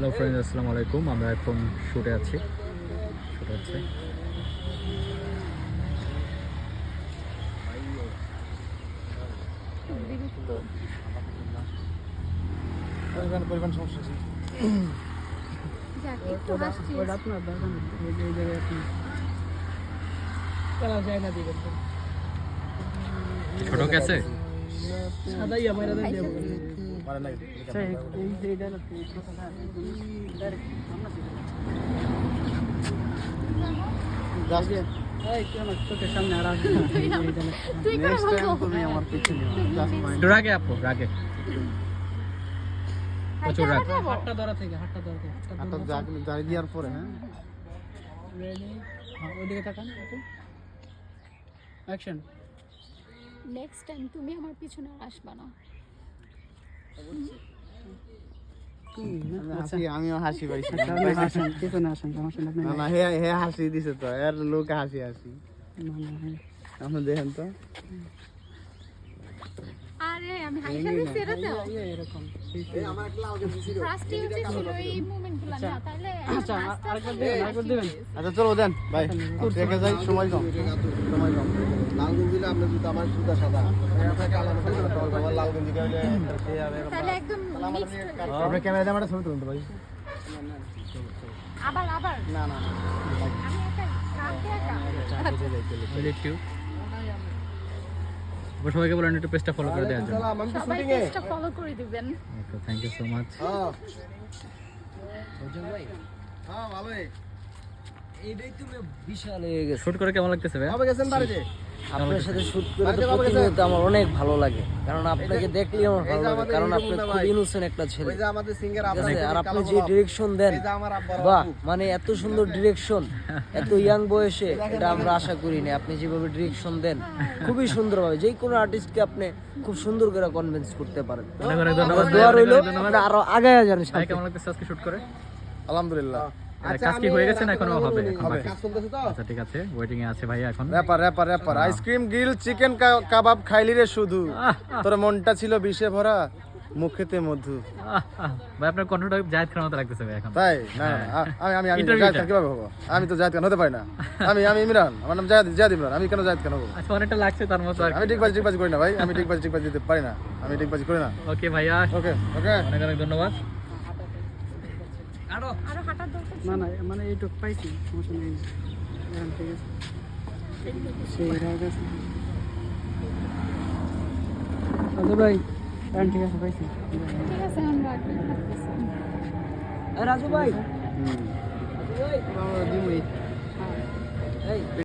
Hello friend আসসালামু আলাইকুম। আমরা এখন শুটে আছি। শুটে আছে। পরিমাণ পরিমাণ সমস্যা আছে। যাক একটু হাসছিস। ওটা আপনার দরকার এই জায়গায় আপনি চালা যায় না দিবেন। ছোট আছে সাদাই আমার রাগে আপু রাগে প্রচুর রাগ। হাতটা ধরা থেকে হাতটা ধরা থেকে হাতটা জারি দেওয়ার পরে হ্যাঁ? রেডি ওইদিকে তাকান অ্যাকশন নেক্সট টাইম তুমি আমার পিছনে আসবা না আমি হাসি আমিও হাসি পাইছি। আচ্ছা না হে হে হাসি দিছে তো এর লোক হাসি হাসি। হ্যাঁ। দেখেন তো। আরে আমি হাইসা দিছি এটা তো। এই এরকম ফার্স্ট ইউজে ছিল এই মোমেন্টগুলো না তাহলে আচ্ছা আরেকবার দিবেন আরেকবার দিবেন। আচ্ছা চলো দেন ভাই। রেখে যাই সময় কম। সময় কম। লাল গঞ্জি দিলে আপনার জুতা আমার জুতা সাদা। আমার লাল গঞ্জি গাইলে তাহলে একদম আপনি ক্যামেরা দিয়ে আমার ছবি তুলুন তো ভাই। আবার আবার? না না না। আমি একা? একটু। সবাইকে বলেন একটু পেজটা ফলো করে দেওয়ার জন্য। সবাই পেজটা ফলো করে দিবেন। Okay thank you so much হ্যাঁ। হ্যাঁ ভালোই। এইটাই তুমি বিশাল হয়ে গেছে। শুট করে কেমন লাগতেছে ভাই গেছেন বাড়িতে? আপনার সাথে শুট করে তো প্রতিনিয়ত আমার অনেক ভালো লাগে। কারণ আপনাকে দেখলেই আমার ভালো লাগে। কারণ আপনি খুব ইনোসেন্ট একটা ছেলে। ওই যে আমাদের সিঙ্গার ঠিক আপনার আছে? আর আপনি যে ডিরেকশন দেন এই যে আমার আব্বার বাহ মানে এত সুন্দর ডিরেকশন এত ইয়াং বয়সে এটা আমরা আশা করি না। আপনি যেভাবে ডিরেকশন দেন খুবই সুন্দরভাবে যে কোনো আর্টিস্টকে আপনি খুব সুন্দর করে কনভিন্স করতে পারেন। দোয়া রইল আরও আগায় যান ভাই কেমন লাগতেছে আজকে শুট করে? আলহামদুলিল্লাহ। কাজ কি হয়ে গেছে না এখনও হবে? এখন হবে বাকি? কাজ চলতেছে তো? আচ্ছা ঠিক আছে ওয়েটিং এ আছে ভাইয়া এখন। Wrapper wrapper wrapper ice cream grill chicken kebab খাইলি রে শুধু। তোর মনটা ছিল বিষে ভরা মুখেতে মধু। আহ, আহ, ভাই আপনার কণ্ঠটা জায়েদ খানের মতো লাগতেছে ভাই এখন। তাই? না না, আমি আমি আমি জায়েদ খান কীভাবে হব? আমি তো জায়েদ খান হতে পারি না। আমি আমি ইমরান আমার নাম জায়েদ জায়েদ ইমরান আমি কেন জায়েদ খান হব? আচ্ছা অনেকটা লাগছে তার মতো আমি ঠিকবাজি করি না ভাই আমি ঠিকবাজি দিতে পারি না। আমি ঠিকবাজি করি না। ওকে ভাইয়া। ওকে ওকে অনেক অনেক ধন্যবাদ। আরও? আরও হাঁটার দরকার না না মানে এইটুক পাইছি সমস্যা নেই এখন আছে সেই রাগ আছে আচ্ছা ভাই এখন ঠিক আছে পাইছি। ঠিক আছে আমরা রাজু ভাই। রাজু ভাই। দিমুই। এই।